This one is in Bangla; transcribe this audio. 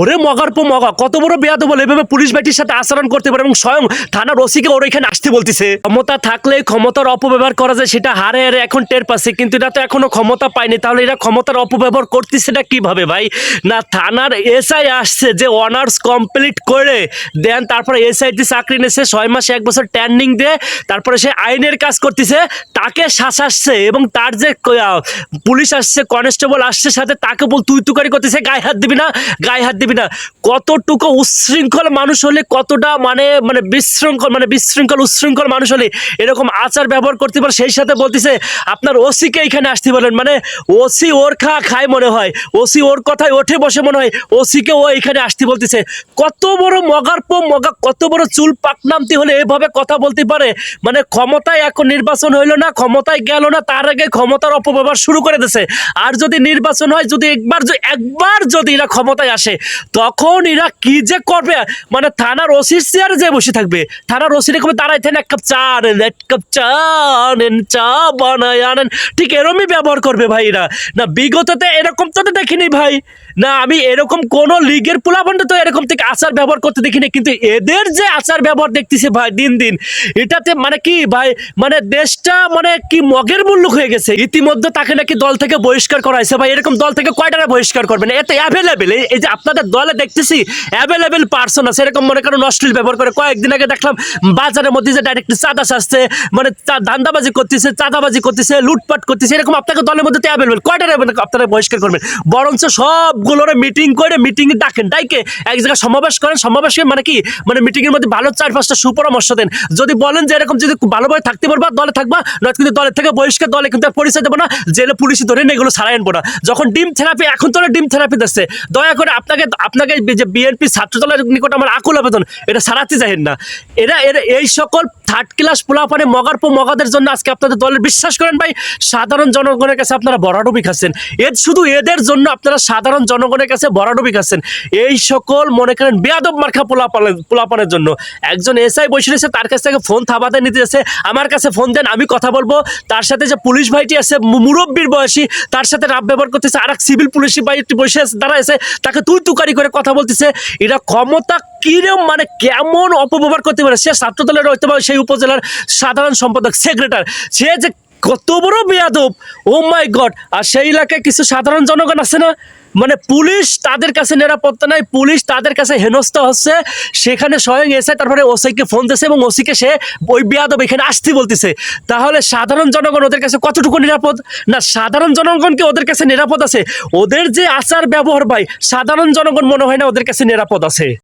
ওরে মগার পো মগা, কত বড় বেয়াদ বলে এভাবে পুলিশ বাটির সাথে আচরণ করতে পারে এবং স্বয়ং থানার ওসিকে ওর এখানে আসতে বলতেছে। ক্ষমতা থাকলে ক্ষমতার অপব্যবহার করা যায়, সেটা হারে হারে এখন টের পাচ্ছে, কিন্তু এটা তো এখনও ক্ষমতা পায়নি। তাহলে এরা ক্ষমতার অপব্যবহার করতেছে না কীভাবে ভাই? না, থানার এসআই আসছে যে অনার্স কমপ্লিট করে দেন, তারপরে এসআইটি চাকরি নিয়েছে, ছয় মাস, এক বছর ট্রেনিং দিয়ে, তারপরে সে আইনের কাজ করতেছে, তাকে শাসাচ্ছে এবং তার যে পুলিশ আসছে কনস্টেবল আসছে সাথে, তাকে বল তুই তুকারি করতেছে গায়ে হাত দিবি না, গায়ে হাত দিবি না। কতটুকু উচ্ছৃঙ্খল মানুষ হলে, কতটা মানে মানে বিশৃঙ্খল মানে বিশৃঙ্খল, উচ্ছৃঙ্খল মানুষ হলে এরকম আচার ব্যবহার করতে পারে, সেই সাথে বলতেছে, আপনার ওসিকে এখানে আসতে বলেন। মানে ওসি ওর খা খায় মনে হয়, ওসি ওর কথায় ওঠে বসে মনে হয়, ওসিকে ও এখানে আসতে বলতেছে। কত বড় মগার পো, মগা, কত বড় চুল পাকনামতি হলে এভাবে কথা বলতে পারে। মানে ক্ষমতায় এখন নির্বাচন হইল না, ক্ষমতায় গেল না, তার আগে ক্ষমতার অপব্যবহার শুরু করে দিছে আর যদি নির্বাচন হয়, যদি একবার একবার যদি এরা ক্ষমতায় আসে, তখন এরা কি যে করবে? মানে থানার ওসির চেয়ারে যে বসে থাকবে। থানার ওসির কবে দাঁড়াই থাকেন, এক কাপ চা আনেন, এক কাপ চা আনেন, চা বানায় আনেন। ঠিক এরমই ব্যবহার করবে ভাই এরা না বিগততে এরকম তো দেখিনি ভাই। না, আমি এরকম কোন লিগের পোলাপান্ড তো এরকম থেকে আচার ব্যবহার করতে দেখিনি, কিন্তু এদের যে আচার ব্যবহার দেখতেছি ভাই, দিন দিন, এটাতে মানে কি ভাই মানে দেশটা মানে কি মগের মুল্লুক হয়ে গেছে। ইতিমধ্যে তাকে নাকি দল থেকে বহিষ্কার করা হয়েছে? ভাই, এরকম দল থেকে কয়টারা বহিষ্কার করবেন? এত অ্যাভেলেবেল এই যে আপনাদের দলে দেখতেছি অ্যাভেলেবেল পার্সন আছে। এরকম মনে করেন অশ্লীল ব্যবহার করে কয়েকদিন আগে দেখলাম, বাজারের মধ্যে যে ডাইরেক্ট চাঁদা আসছে মানে ধান্দাবাজি করতেছে, চাঁদাবাজি করতেছে, লুটপাট করতেছে, এরকম আপনাকে দলের মধ্যে তো অ্যাভেলেবেল কয়টারা আপনারা বহিষ্কার করবেন? বরঞ্চ সবগুলোর মিটিং করে মিটিং ডাকেন। ডাইকে এক জায়গায় সমাবেশ করেন, সমাবেশে মানে কি মানে মিটিং এর মধ্যে ভালো চার পাঁচটা সুপরামর্শ দেন। যদি বলেন যে এরকম যদি ভালোভাবে থাকতে পারবা, দলে থাকবা নয় কিন্তু দলের থেকে বহিষ্কার দলে কিন্তু পরিচয় দেবো না। জেলে পুলিশে ধরে নিয়ে, এগুলো সারাই আনব না। যখন ডিম থেরাপি, এখন তো ডিম থেরাপি দিচ্ছে দয়া করে আপনাকে আপনাকে যে বিএনপি ছাত্র দলের নিকট আমার আকুল আবেদন, এটা সারাতে যাহেন না। এরা এরা, এই সকল থার্ড ক্লাস পোলাপানে মগার পো মগাদের জন্য আজকে আপনাদের দলের বিশ্বাস করেন ভাই, সাধারণ জনগণের কাছে আপনারা বরাডবি খাচ্ছেন। এর শুধু এদের জন্য আপনারা সাধারণ জনগণের কাছে বরাডবি খাচ্ছেন। এই সকল, মনে করেন, বেয়াদব মার্খা পোলাপানের পোলাপানের জন্য। একজন এসআই বসে রয়েছে, তার কাছ থেকে ফোন থাবাতে নিতে যাচ্ছে। আমার কাছে ফোন দেন, আমি কথা বলব। তার সাথে যে পুলিশ ভাইটি আছে মুরব্বির বয়সী, তার সাথে রাব ব্যবহার করতেছে আর এক সিভিল পুলিশ একটি বসে দাঁড়াইছে তাকে তুই তুকারি করে কথা বলতেছে। এটা ক্ষমতা কিরম মানে কেমন অপব্যবহার করতে পারে? সে ছাত্রদলের হয়তো বা সেই উপজেলার সাধারণ সম্পাদক, সেক্রেটারি। সে যে কত বড় বেয়াদব ও মাই গড আর সেই এলাকায় কিছু সাধারণ জনগণ আছে না? মানে পুলিশ তাদের কাছে নিরাপত্তা নাই, পুলিশ তাদের কাছে হেনস্থা হচ্ছে, সেখানে স্বয়ং এসে তারপরে ওসিকে ফোন দিয়েছে এবং ওসিকে সে ওই বেয়াদব এখানে আসতে বলতেছে। তাহলে সাধারণ জনগণ ওদের কাছে কতটুকু নিরাপদ? না, সাধারণ জনগণকে ওদের কাছে নিরাপদ আছে? ওদের যে আচার ব্যবহার ভাই, সাধারণ জনগণ মনে হয় না ওদের কাছে নিরাপদ আছে।